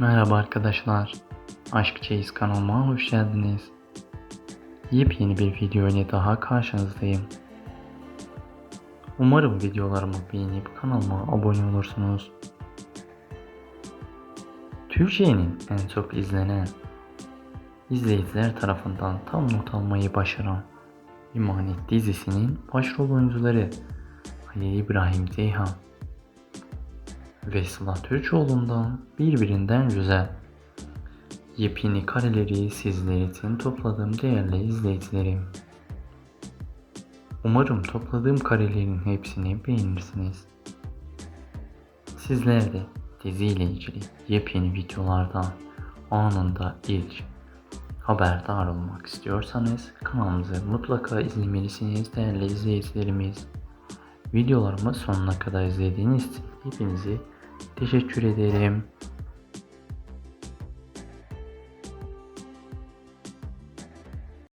Merhaba arkadaşlar. Aşk Çeyiz kanalıma hoş geldiniz. Yepyeni bir video ile daha karşınızdayım. Umarım videolarımı beğenip kanalıma abone olursunuz. Türkiye'nin en çok izlenen, izleyiciler tarafından tam not almayı başaran İmanet dizisinin başrol oyuncuları Halil İbrahim Ceyhan ve Sıla Türkoğlu'ndan birbirinden güzel. Yepyeni kareleri sizler için topladım değerli izleyicilerim. Umarım topladığım karelerin hepsini beğenirsiniz. Sizler de diziyle ilgili yepyeni videolardan anında ilk haberdar olmak istiyorsanız kanalımızı mutlaka izlemelisiniz değerli izleyicilerimiz. Videolarımı sonuna kadar izlediğiniz için hepinizi teşekkür ederim.